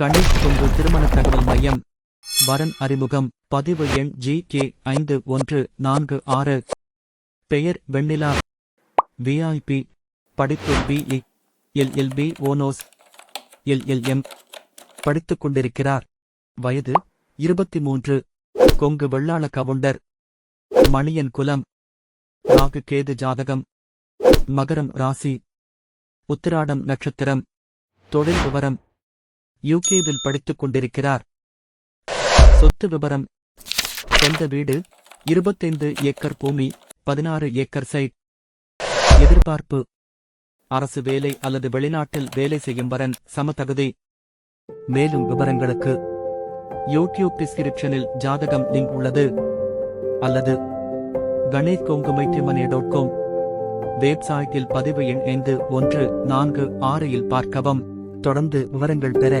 கணேஷ் கொங்கு திருமண தகவல் மையம். வரன் அறிமுகம். பதிவு எண் ஜி கே ஐந்து ஒன்று நான்கு ஆறு. பெயர் வெண்ணிலா. விஐபி படிப்பு பிஇ எல்எல்பி ஓனோஸ். எல்எல்எம் படித்துக் கொண்டிருக்கிறார். வயது இருபத்தி மூன்று. கொங்கு வெள்ளாள கவுண்டர். மணியன் குலம். ராகு கேது ஜாதகம். மகரம் ராசி. உத்திராடம் நட்சத்திரம். தொழில் விவரம். யூகேவில் படித்துக் கொண்டிருக்கிறார். சொத்து விபரம். சொந்த வீடு இருபத்தைந்து ஏக்கர் பூமி பதினாறு ஏக்கர் சைட். எதிர்பார்ப்பு. அரசு வேலை அல்லது வெளிநாட்டில் வேலை செய்யும் வரன் சமதகுதி மேலும் விவரங்களுக்கு யூடியூப் டிஸ்கிரிப்ஷனில் ஜாதகம் லிங்க் உள்ளது. அல்லது கணேஷ் கொங்குமைட்டிமனே டாட் காம் வெப்சைட்டில் பதிவு எண் ஐந்து ஒன்று நான்கு ஆறில் பார்க்கவும். தொடர்ந்து விவரங்கள் பெற